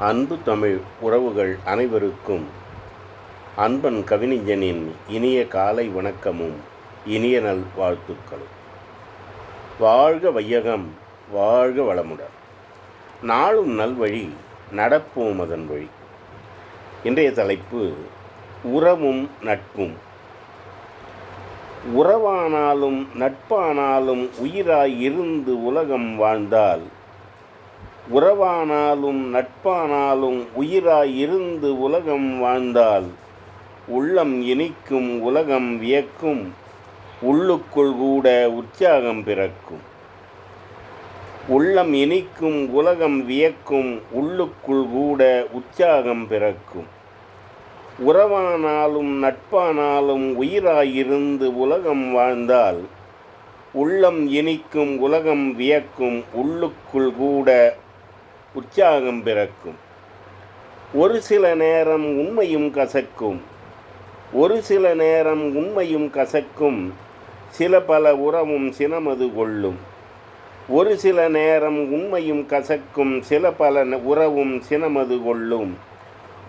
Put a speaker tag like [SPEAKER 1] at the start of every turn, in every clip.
[SPEAKER 1] அன்பு தமிழ் உறவுகள் அனைவருக்கும் அன்பன் கவிஞனின் இனிய காலை வணக்கமும் இனிய நல் வாழ்த்துக்களும். வாழ்க வையகம் வாழ்க வளமுடன். நாளும் நல்வழி நடப்போம் அதன் வழி. இன்றைய தலைப்பு உறவும் நட்பும். உறவானாலும் நட்பானாலும் உயிராய் இருந்து உலகம் வாழ்ந்தால் உறவானாலும் நட்பானாலும் உயிராய் இருந்து உலகம் வாழ்ந்தால் உள்ளம் இனிக்கும் உலகம் வியக்கும் உள்ளுக்குள் கூட உற்சாகம் பிறக்கும். உள்ளம் இனிக்கும் உலகம் வியக்கும் உள்ளுக்குள் கூட உற்சாகம் பிறக்கும். உறவானாலும் நட்பானாலும் உயிராயிருந்து உலகம் வாழ்ந்தால் உள்ளம் இனிக்கும் உலகம் வியக்கும் உள்ளுக்குள் கூட உற்சாகம் பிறக்கும். ஒரு சில நேரம் உண்மையும் கசக்கும். ஒரு சில நேரம் உண்மையும் கசக்கும். சில பல உறவும் சினமது கொள்ளும். ஒரு சில நேரம் உண்மையும் கசக்கும். சில பல ந- உறவும் சினமது கொள்ளும்.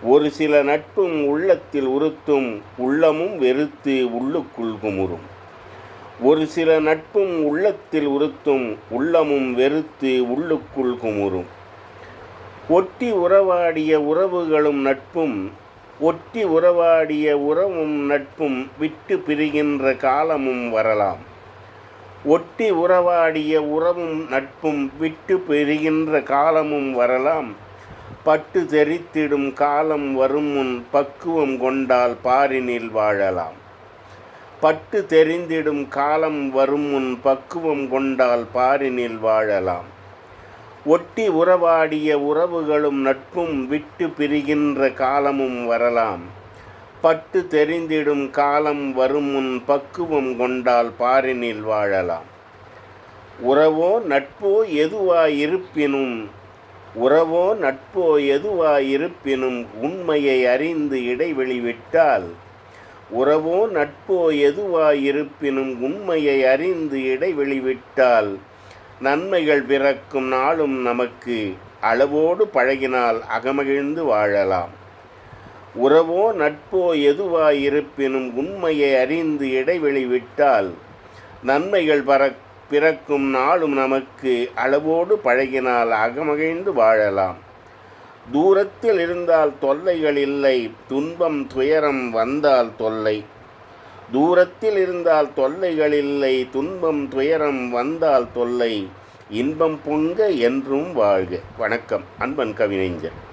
[SPEAKER 1] ஒரு சில நட்பும் உள்ளத்தில் உறுத்தும். உள்ளமும் வெறுத்து உள்ளுக்குள் குமுறும். ஒரு சில நட்பும் உள்ளத்தில் உறுத்தும். உள்ளமும் வெறுத்து உள்ளுக்குள் குமுறும். ஒட்டி உறவாடிய உறவுகளும் நட்பும் ஒட்டி உறவாடிய உறவும் நட்பும் விட்டு பிரிகின்ற காலமும் வரலாம். ஒட்டி உறவாடிய உறவும் நட்பும் விட்டு பிரிகின்ற காலமும் வரலாம். பட்டு தெரித்திடும் காலம் வரும் முன் பக்குவம் கொண்டால் பாரினில் வாழலாம். பட்டு தெரிந்திடும் காலம் வரும் முன் பக்குவம் கொண்டால் பாரினில் வாழலாம். ஒட்டி உறவாடிய உறவுகளும் நட்பும் விட்டு பிரிகின்ற காலமும் வரலாம். பட்டு தெரிந்திடும் காலம் வரும் முன் பக்குவம் கொண்டால் பாரினில் வாழலாம். உறவோ நட்போ எதுவாயிருப்பினும் உறவோ நட்போ எதுவாயிருப்பினும் உண்மையை அறிந்து இடைவெளி விட்டால் உறவோ நட்போ எதுவாயிருப்பினும் உண்மையை அறிந்து இடைவெளி விட்டால் நன்மைகள் பிறக்கும் நாளும் நமக்கு அளவோடு பழகினால் அகமகிழ்ந்து வாழலாம். உறவோ நட்போ எதுவாயிருப்பினும் உண்மையை அறிந்து இடைவெளி விட்டால் நன்மைகள் பற பிறக்கும் நாளும் நமக்கு அளவோடு பழகினால் அகமகிழ்ந்து வாழலாம். தூரத்தில் இருந்தால் தொல்லைகள் இல்லை துன்பம் துயரம் வந்தால் தொல்லை. தூரத்தில் இருந்தால் தொல்லைகள் இல்லை துன்பம் துயரம் வந்தால் தொல்லை. இன்பம் பொங்க என்றும் வாழ்க. வணக்கம். அன்பன் கவிஞர்